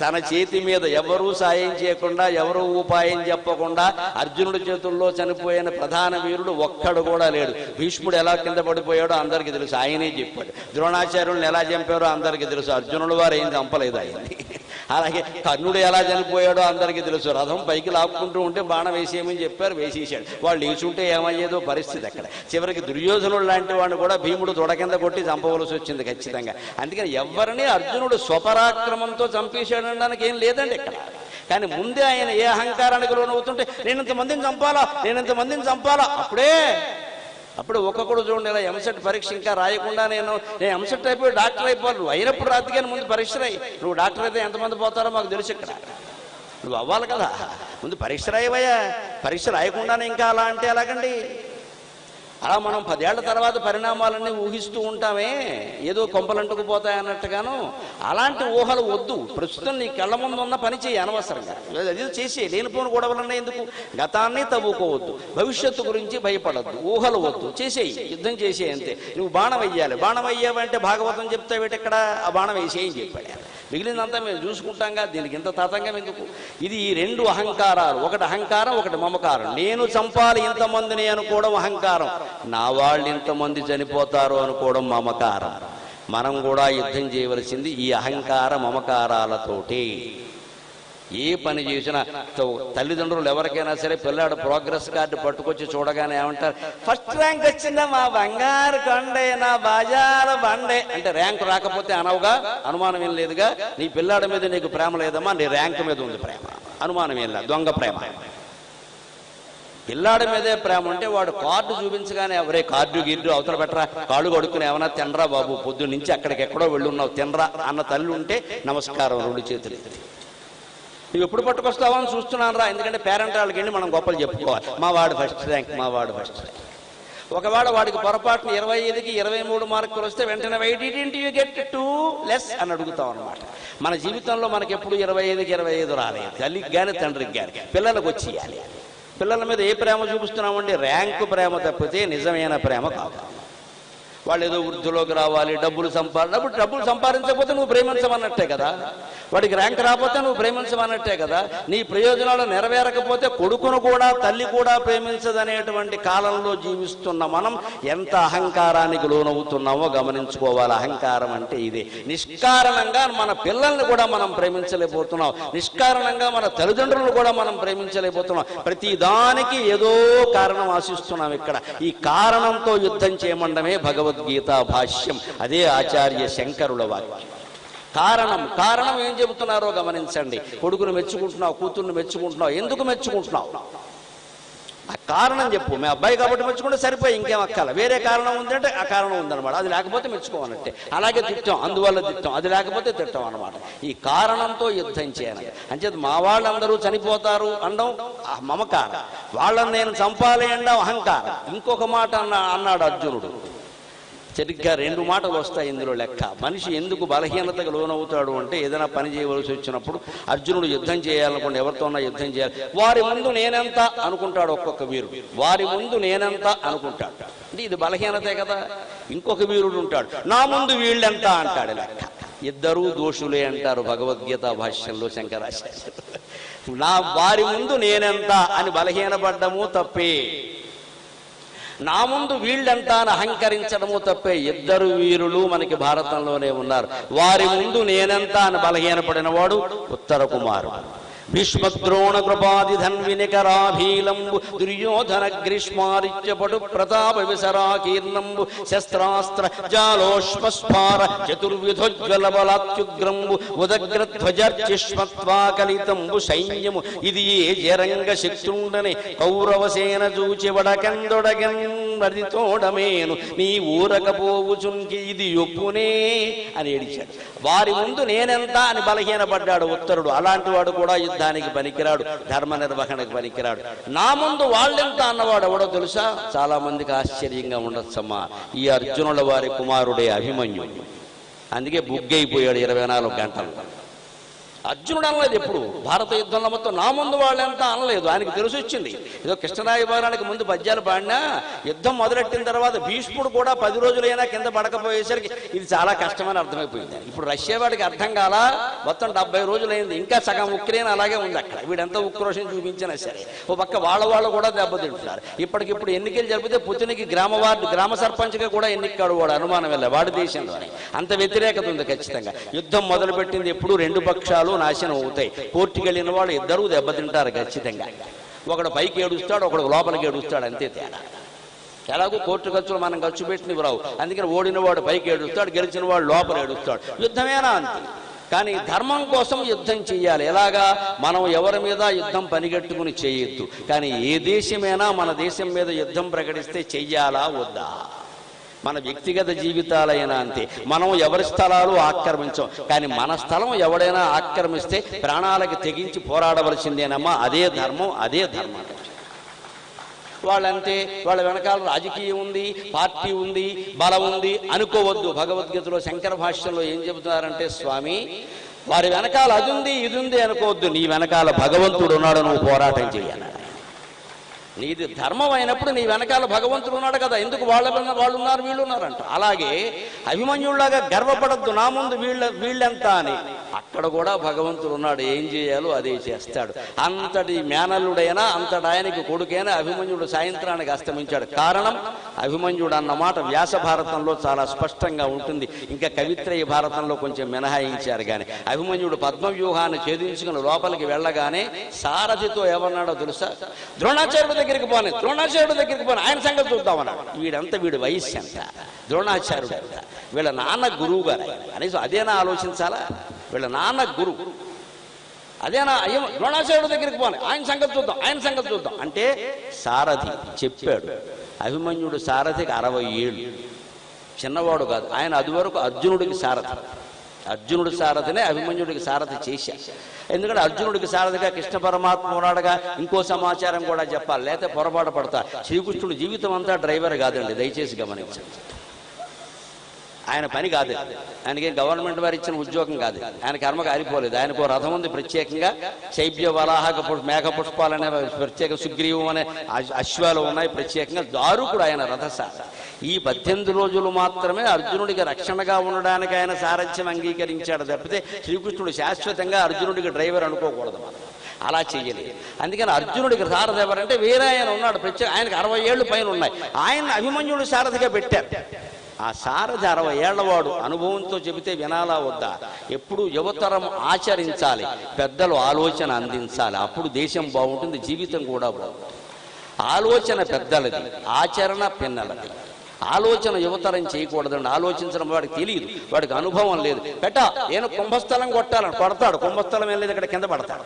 తన చేతి మీద ఎవరూ సాయం చేయకుండా ఎవరూ ఉపాయం చెప్పకుండా అర్జునుడి చేతుల్లో చనిపోయిన ప్రధాన వీరుడు ఒక్కడు కూడా లేడు. భీష్ముడు ఎలా కింద పడిపోయాడో అందరికీ తెలుసు. ఆయనే చెప్పాడు. ద్రోణాచార్యులను ఎలా చంపారో అందరికీ తెలుసు. అర్జునుడు వారు ఏం చంపలేదు ఆయన్ని. అలాగే కర్ణుడు ఎలా చనిపోయాడో అందరికీ తెలుసు. రథం పైకి లాక్కుంటూ ఉంటే బాణం వేసేయమని చెప్పారు వేసేసాడు వాళ్ళు లేచుంటే ఏమయ్యేదో పరిస్థితి అక్కడ. చివరికి దుర్యోధనుడు లాంటి వాడిని కూడా భీముడు తొడ కింద కొట్టి చంపవలసి వచ్చింది ఖచ్చితంగా. అందుకని ఎవరిని అర్జునుడు స్వపరాక్రమంతో చంపేశాడనడానికి ఏం లేదండి ఇక్కడ. కానీ ముందే ఆయన ఏ అహంకారానికి లోనవుతుంటే నేను ఇంతమందిని చంపాలా? నేను ఇంతమందిని చంపాలా? అప్పుడే అప్పుడు ఒక్కొక్కడు చూడండి ఇలా ఎంసెట్ పరీక్ష ఇంకా రాయకుండా నేను నేను ఎంసెట్ అయిపోయి డాక్టర్ అయిపోవాలి. నువ్వు అయినప్పుడు రాత్రి కానీ ముందు పరీక్ష రాయి. నువ్వు డాక్టర్ అయితే ఎంతమంది పోతారో మాకు తెలుసు ఇక్కడ. నువ్వు అవ్వాలి కదా. ముందు పరీక్ష రాయవయ్యా. పరీక్ష రాయకుండానే ఇంకా అలా అంటే ఎలాగండి? అలా మనం పదేళ్ళ తర్వాత పరిణామాలన్నీ ఊహిస్తూ ఉంటామే. ఏదో కొంపలంటుకు పోతాయి అన్నట్టుగాను అలాంటి ఊహలు వద్దు. ప్రస్తుతం నీ కళ్ళ ముందు ఉన్న పని చేయి అనవసరంగా. అది చేసే లేనిపోని గొడవలన్నా ఎందుకు? గతాన్ని తవ్వుకోవద్దు. భవిష్యత్తు గురించి భయపడద్దు. ఊహలు వద్దు. చేసేయి. యుద్ధం చేసే అంతే. నువ్వు బాణం వెయ్యాలి బాణం వెయ్యావంటే భాగవతం చెప్తావేటక్కడ ఆ బాణం వేసేయని చెప్పాడు. మిగిలిందంతా మేము చూసుకుంటాంగా దీనికి ఇంత తతంగం ఎందుకు? ఇది ఈ రెండు అహంకారాలు ఒకటి అహంకారం ఒకటి మమకారం. నేను చంపాలి ఇంతమందిని అనుకోవడం అహంకారం. నా వాళ్ళు ఇంతమంది చనిపోతారు అనుకోవడం మమకారం. మనం కూడా యుద్ధం చేయవలసింది ఈ అహంకార మమకారాలతోటి. ఏ పని చేసినా తో- తల్లిదండ్రులు ఎవరికైనా సరే పిల్లాడు ప్రోగ్రెస్ కార్డు పట్టుకొచ్చి చూడగానే ఏమంటారు ఫస్ట్ ర్యాంక్ వచ్చిందా మా బంగారు కొండే నా బజారు బండే. అంటే ర్యాంక్ రాకపోతే అనవుగా అనుమానం ఏం లేదుగా నీ పిల్లాడి మీద నీకు ప్రేమ లేదమ్మా నీ ర్యాంక్ మీద ఉంది ప్రేమ. అనుమానం ఏం లేదు దొంగ ప్రేమ. పిల్లాడి మీదే ప్రేమ ఉంటే వాడు కార్డు చూపించగానే ఎవరే కార్డు గిడ్డు అవతల పెట్టరా కాళ్ళు కొడుకుని ఏమన్నా తినరా బాబు పొద్దు నుంచి అక్కడికి ఎక్కడో వెళ్ళున్నావు తినరా అన్న తల్లి ఉంటే నమస్కారం రెండు చేతులు ఎత్తి. నువ్వు ఎప్పుడు పట్టుకొస్తావా అని చూస్తున్నాను రా. ఎందుకంటే పేరెంట్ వాళ్ళకి వెళ్ళి మనం గొప్పలు చెప్పుకోవాలి. మా వాడు ఫస్ట్ ర్యాంక్ మా వాడు ఫస్ట్ ర్యాంక్ ఒకవేళ వాడికి పొరపాటున ఇరవై ఐదుకి ఇరవై మూడు మార్కులు వస్తే వెంటనే why didn't you get two less అని అడుగుతాం అనమాట మన జీవితంలో మనకి ఎప్పుడు ఇరవై ఐదుకి ఇరవై ఐదు రాలేదు. తల్లికి కానీ తండ్రికి కానీ పిల్లలకు వచ్చేయాలి. పిల్లల మీద ఏ ప్రేమ చూపిస్తున్నామండి? ర్యాంకు ప్రేమ తప్పితే నిజమైన ప్రేమ కాదు. వాళ్ళు ఏదో వృద్ధిలోకి రావాలి డబ్బులు సంపా డబ్బులు డబ్బులు సంపాదించకపోతే నువ్వు ప్రేమించమన్నట్టే కదా. వాడికి ర్యాంక్ రాకపోతే నువ్వు ప్రేమించమన్నట్టే కదా. నీ ప్రయోజనాలు నెరవేరకపోతే కొడుకును కూడా తల్లి కూడా ప్రేమించదనేటువంటి కాలంలో జీవిస్తున్న మనం ఎంత అహంకారానికి లోనవుతున్నామో గమనించుకోవాలి. అహంకారం అంటే ఇదే. నిష్కారణంగా మన పిల్లల్ని కూడా మనం ప్రేమించలేకపోతున్నాం. నిష్కారణంగా మన తల్లిదండ్రులను కూడా మనం ప్రేమించలేకపోతున్నాం. ప్రతి దానికి ఏదో కారణం ఆశిస్తున్నాం ఇక్కడ. ఈ కారణంతో యుద్ధం చేయమండమే భగవద్గీత భాష్యం అదే ఆచార్య శంకరుల వాక్యం. కారణం కారణం ఏం చెబుతున్నారో గమనించండి. కొడుకును మెచ్చుకుంటున్నావు కూతుర్ని మెచ్చుకుంటున్నావు ఎందుకు మెచ్చుకుంటున్నావు? ఆ కారణం చెప్పు. మీ అబ్బాయి కాబట్టి మెచ్చుకుంటే సరిపోయి ఇంకేం అక్కల? వేరే కారణం ఉందంటే ఆ కారణం ఉందన్నమాట. అది లేకపోతే మెచ్చుకోవాలంటే. అలాగే తిట్టాం అందువల్ల తిట్టాం అది లేకపోతే తిట్టాం అనమాట ఈ కారణంతో యుద్ధం చేయాలి. అంచేది మా వాళ్ళందరూ చనిపోతారు అనడం ఆ మమకారం. వాళ్ళని నేను చంపాలి అనడం అహంకారం. ఇంకొక మాట అన్న అన్నాడు అర్జునుడు. సరిగ్గా రెండు మాటలు వస్తాయి ఇందులో లెక్క. మనిషి ఎందుకు బలహీనతకు లోనవుతాడు అంటే ఏదైనా పని చేయవలసి వచ్చినప్పుడు అర్జునుడు యుద్ధం చేయాలనుకోండి ఎవరితోన్నా యుద్ధం చేయాలి. వారి ముందు నేనెంత అనుకుంటాడు ఒక్కొక్క వీరుడు. వారి ముందు నేనెంత అనుకుంటాడు. అంటే ఇది బలహీనతే కదా. ఇంకొక వీరుడు ఉంటాడు. నా ముందు వీళ్ళెంత అంటాడు లెక్క. ఇద్దరూ దోషులే అంటారు భగవద్గీత భాష్యంలో శంకరాచార్యులు. నా వారి ముందు నేనెంత అని బలహీనపడ్డము తప్పే. నా ముందు వీళ్ళంతా అహంకరించడము తప్పే ఇద్దరు వీరులు మనకి భారతంలోనే ఉన్నారు. వారి ముందు నేనంతా అని బలహీనపడిన వాడు ఉత్తర కుమారుడు. భీష్మద్రోణ కృపాది దుర్యోధన గ్రీష్మారిత్యపటు ప్రతాప విసరాకీర్ణంబు శస్త్రాస్త్ర జాలోష్మస్ఫార చతుర్విధోజ్వల బలాత్యుగ్రంబు ఉదగ్రధ్వజర్చిష్మత్వాకలితంబు సైన్యము. ఇది ఏ జరంగ శక్తుండని కౌరవసేన చూచి వడకందొడగన్ మరితోడమేను నీ ఊరకపోవుచుంకి ఇది ఒప్పునే అని ఏడిచాడు. వారి ముందు నేనెంత అని బలహీనపడ్డాడు ఉత్తరుడు. అలాంటి వాడు కూడా యుద్ధానికి పనికిరాడు ధర్మ నిర్వహణకు పనికిరాడు. నా ముందు వాళ్ళెంత అన్నవాడు ఎవడో తెలుసా? చాలా మందికి ఆశ్చర్యంగా ఉండొచ్చమ్మా. ఈ అర్జునుల వారి కుమారుడే అభిమన్యు. అందుకే బుగ్గైపోయాడు ఇరవై నాలుగు గంటలు. అర్జునుడు అనలేదు ఎప్పుడు. భారత యుద్ధంలో మొత్తం నా ముందు వాళ్ళంతా అనలేదు. ఆయనకు తెలిసి వచ్చింది. ఏదో కృష్ణరాయబారానికి ముందు పద్యాలు పాడినా యుద్ధం మొదలెట్టిన తర్వాత భీష్ముడు కూడా పది రోజులైనా కింద పడకపోయేసరికి ఇది చాలా కష్టమని అర్థమైపోయింది. ఇప్పుడు రష్యా వాడికి అర్థం కాలా మొత్తం డెబ్బై రోజులైంది. ఇంకా సగం ఉక్రెయిన్ అలాగే ఉంది అక్కడ. వీడంతా ఉక్రోషం చూపించినా సరే. ఓ పక్క వాళ్ళ వాళ్ళు కూడా దెబ్బతింటున్నారు. ఇప్పటికిప్పుడు ఎన్నికలు జరిపితే పుతినికి గ్రామ వార్డు గ్రామ సర్పంచ్గా కూడా ఎన్నికడు వాడు. అనుమానం వెళ్ళే వాడి దేశంలోనే. అంత వ్యతిరేకత ఉంది ఖచ్చితంగా. యుద్ధం మొదలుపెట్టింది ఎప్పుడు రెండు పక్షాలు. నాశనం అవుతాయి. కోర్టుకి వెళ్ళిన వాళ్ళు ఇద్దరూ దెబ్బతింటారు ఖచ్చితంగా. ఒకడు పైకి ఏడుస్తాడు ఒకడు లోపలికి ఏడుస్తాడు అంతే తేడా. ఎలాగో కోర్టు ఖర్చులు మనం ఖర్చు పెట్టినవి రావు. అందుకని ఓడిన వాడు పైకి ఏడుస్తాడు గెలిచిన వాడు లోపల ఏడుస్తాడు. యుద్ధమేనా అంతే? కానీ ధర్మం కోసం యుద్ధం చేయాలి ఎలాగా? మనం ఎవరి మీద యుద్ధం పనిగట్టుకుని చేయొద్దు. కానీ ఏ దేశమైనా మన దేశం మీద యుద్ధం ప్రకటిస్తే చెయ్యాలా? వద్దా? మన వ్యక్తిగత జీవితాలైనా అంతే. మనం ఎవరి స్థలాలు ఆక్రమించం. కానీ మన స్థలం ఎవడైనా ఆక్రమిస్తే ప్రాణాలకి తెగించి పోరాడవలసిందేనమ్మా. అదే ధర్మం అదే ధర్మం. వాళ్ళంతే వాళ్ళ వెనకాల రాజకీయం ఉంది పార్టీ ఉంది బలం ఉంది. అనుకోవద్దు. భగవద్గీతలో శంకర భాష్యంలో ఏం చెబుతున్నారంటే స్వామి వారి వెనకాల అది ఉంది ఇది ఉంది అనుకోవద్దు. నీ వెనకాల భగవంతుడు ఉన్నాడు నువ్వు పోరాటం చేయాలి నీది ధర్మం అయినప్పుడు నీ వెనకాల భగవంతుడు ఉన్నాడు కదా. ఎందుకు వాళ్ళ వాళ్ళు ఉన్నారు వీళ్ళు ఉన్నారంట. అలాగే అభిమన్యుల్లాగా గర్వపడద్దు నా ముందు వీళ్ళ వీళ్ళెంత అని. అక్కడ కూడా భగవంతుడు ఉన్నాడు. ఏం చేయాలో అదే చేస్తాడు. అంతటి మేనల్లుడైనా అంతటి ఆయనకి కొడుకైనా అభిమన్యుడు సాయంత్రానికి అస్తమించాడు. కారణం అభిమన్యుడు అన్నమాట వ్యాస భారతంలో చాలా స్పష్టంగా ఉంటుంది. ఇంకా కవిత్రయ భారతంలో కొంచెం మినహాయించారు కానీ అభిమన్యుడు పద్మవ్యూహాన్ని ఛేదించుకుని లోపలికి వెళ్ళగానే సారథితో ఏమన్నాడో తెలుసా? ద్రోణాచార్యుడి దగ్గరికి పోనీ ద్రోణాచార్యుడి దగ్గరికి పోనీ ఆయన సంగతి చూద్దామన్నాడు. వీడంతా వీడి వయస్సు ఎంత? ద్రోణాచార్యుడు. ఎంత వీళ్ళ నాన్న గురువు గారు ఆయన. కనీసం అదేనా ఆలోచించాలా? వీళ్ళ నాన్న గురువు అదేనా? అయ్యో ద్రోణాచార్యుడి దగ్గరికి పోనీ ఆయన సంగతి చూద్దాం ఆయన సంగతి చూద్దాం. అంటే సారథి చెప్పాడు. అభిమన్యుడు సారథికి అరవై ఏళ్ళు. చిన్నవాడు కాదు. ఆయన అది వరకు అర్జునుడికి సారథి. అర్జునుడి సారథినే అభిమన్యుడికి సారథి చేశా. ఎందుకంటే అర్జునుడికి సారథిగా కృష్ణ పరమాత్మ ఉన్నాడుగా ఇంకో సమాచారం కూడా చెప్పాలి. లేకపోతే పొరపాటు పడతా. శ్రీకృష్ణుడు జీవితం అంతా డ్రైవర్ కాదండి. దయచేసి గమనించండి. ఆయన పని కాదు. ఆయనకి గవర్నమెంట్ వారు ఇచ్చిన ఉద్యోగం కాదు. ఆయన కర్మకు ఆరిపోలేదు. ఆయనకు రథం ఉంది ప్రత్యేకంగా. శైబ్య వలాహక మేఘ పుష్పాలు అనే ప్రత్యేక సుగ్రీవం అనే అశ్వాలు ఉన్నాయి. ప్రత్యేకంగా దారుకుడు ఆయన రథసార. ఈ పద్దెనిమిది రోజులు మాత్రమే అర్జునుడికి రక్షణగా ఉండడానికి ఆయన సారథ్యం అంగీకరించాడు తప్పితే శ్రీకృష్ణుడు శాశ్వతంగా అర్జునుడికి డ్రైవర్ అనుకోకూడదు మనం. అలా చెయ్యలేదు. అందుకని అర్జునుడికి సారథి ఎవరంటే వేరే ఆయన ఉన్నాడు. ప్రత్యేక ఆయనకు అరవై ఏళ్ళు పైన ఉన్నాయి. ఆయన అభిమన్యుడు సారథిగా పెట్టారు. ఆ సారథి అరవై ఏళ్ళవాడు అనుభవంతో చెబితే వినాలా వద్దా? ఎప్పుడు యువతరం ఆచరించాలి పెద్దలు ఆలోచన అందించాలి. అప్పుడు దేశం బాగుంటుంది జీవితం కూడా బాగుంటుంది. ఆలోచన పెద్దలది ఆచరణ పిన్నలది. ఆలోచన యువతరం చేయకూడదండి. ఆలోచించడం వాడికి తెలియదు వాడికి అనుభవం లేదు. పెట్ట నేను కుంభస్థలం కొట్టాలని కొడతాడు కుంభస్థలం ఏం లేదు ఇక్కడ కింద పడతాడు.